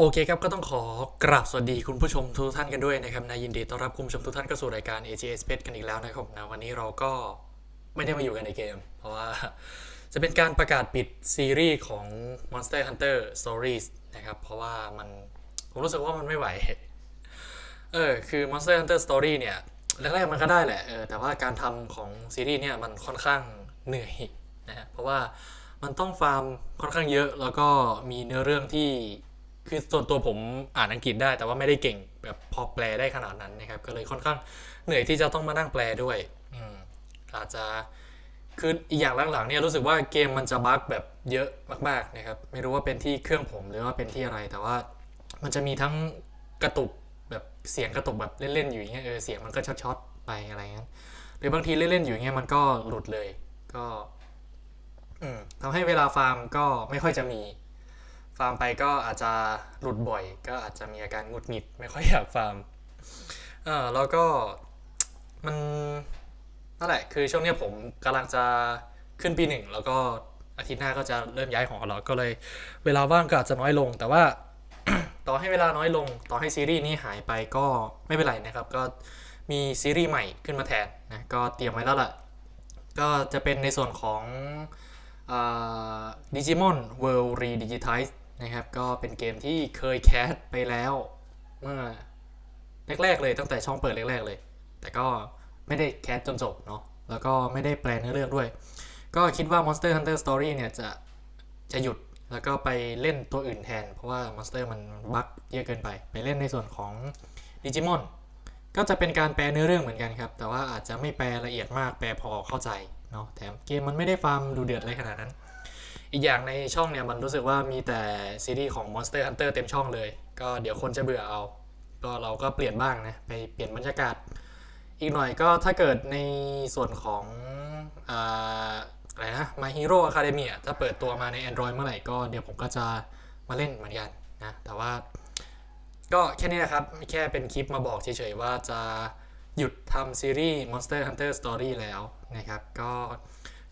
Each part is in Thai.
โอเคครับ ก็ต้องขอกราบสวัสดีคุณผู้ชมทุกท่านกันด้วยนะครับนะยินดีต้อนรับคุณผู้ชมทุกท่านเข้าสู่รายการ AGS p e t กันอีกแล้วนะครับนะวันนี้เราก็ไม่ได้มาอยู่กันในเกม เพราะว่าจะเป็นการประกาศปิดซีรีส์ของ Monster Hunter Stories นะครับ เพราะว่ามันผมรู้สึกว่ามันไม่ไหว เออ คือ Monster Hunter Story เนี่ยแรกๆมันก็ได้แหละเออแต่ว่าการทำของซีรีส์เนี่ยมันค่อนข้างเหนื่อยนะฮะเพราะว่ามันต้องฟาร์มค่อนข้างเยอะ แล้วก็มีเนื้อเรื่องที่ คือส่วนตัวผมอ่านอังกฤษได้แต่ว่าไม่ได้เก่งแบบพอแปลได้ขนาดนั้นนะครับ ก็เลยค่อนข้างเหนื่อยที่จะต้องมานั่งแปลด้วยอืมอาจจะคืออีกอย่างหลังๆเนี่ยรู้สึกว่าเกมมันจะบั๊กแบบเยอะมากๆนะครับ ไม่รู้ว่าเป็นที่เครื่องผมหรือว่าเป็นที่อะไร แต่ว่ามันจะมีทั้งกระตุกแบบเสียงกระตุกแบบเล่นๆอยู่อย่างเงี้ยเออเสียงมันก็ช็อตๆไปอะไรเงี้ยหรือบางทีเล่นๆอยู่อย่างเงี้ยมันก็หลุดเลย ก็อืมทำให้เวลาฟาร์มก็ไม่ค่อยจะมี ฟาร์มไปก็อาจจะหลุดบ่อย ก็อาจจะมีอาการหงุดหงิดไม่ค่อยอยากฟาร์มเออแล้วก็มันนั่นแหละคือช่วงเนี้ยผมกำลังจะขึ้นปีหนึ่งแล้วก็อาทิตย์หน้าก็จะเริ่มย้ายหอแล้วก็เลยเวลาว่างก็อาจจะน้อยลง แต่ว่าต่อให้เวลาน้อยลง ต่อให้ซีรีส์นี้หายไปก็ไม่เป็นไรนะครับ ก็มีซีรีส์ใหม่ขึ้นมาแทนนะก็เตรียมไว้แล้วล่ะ ก็จะเป็นในส่วนของดิจิมอนเวิลด์รีดิจิทัล นะครับ ก็เป็นเกมที่เคยแคสไปแล้วเมื่อแรกๆเลยตั้งแต่ช่องเปิดแรกๆเลย แต่ก็ไม่ได้แคสจนจบเนาะแล้วก็ไม่ได้แปลเนื้อเรื่องด้วย ก็คิดว่า Monster Hunter Story เนี่ยจะจะหยุดแล้วก็ไปเล่นตัวอื่นแทน เพราะว่า Monster มันบั๊กเยอะเกินไป ไปเล่นในส่วนของ Digimon ก็จะเป็นการแปลเนื้อเรื่องเหมือนกันครับ แต่ว่าอาจจะไม่แปลละเอียดมากแปลพอเข้าใจเนาะแถมเกมมันไม่ได้ฟาร์มดูเดือดอะไรขนาดนั้น อีกอย่างในช่องเนี่ยมันรู้สึกว่ามีแต่ซีรีส์ของ Monster Hunter เต็มช่องเลย ก็เดี๋ยวคนจะเบื่อเอา ก็เราก็เปลี่ยนบ้างนะ ไปเปลี่ยนบรรยากาศ อีกหน่อยก็ถ้าเกิดในส่วนของอ่าอะไรนะ My Hero Academia ถ้าเปิดตัวมาใน Android เมื่อไหร่ก็เดี๋ยวผมก็จะมาเล่นเหมือนกันนะ แต่ว่าก็แค่นี้นะครับ แค่เป็นคลิปมาบอกเฉยๆว่าจะหยุดทำซีรีส์ Monster Hunter Story แล้วนะครับ ก็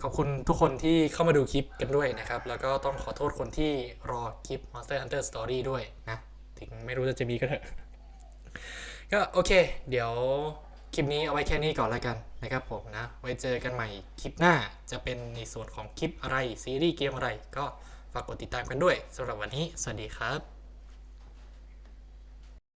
ขอบคุณทุกคนที่เข้ามาดูคลิปกันด้วยนะครับ แล้วก็ต้องขอโทษคนที่รอคลิป Monster Hunter Story ด้วยนะ ถึงไม่รู้จะจะมีก็เถอะ ก็โอเค เดี๋ยวคลิปนี้เอาไว้แค่นี้ก่อนแล้วกันนะครับผมนะ ไว้เจอกันใหม่คลิปหน้าจะเป็นในส่วนของคลิปอะไร ซีรีส์เกมอะไร ก็ฝากกดติดตามกันด้วยสำหรับวันนี้ สวัสดีครับ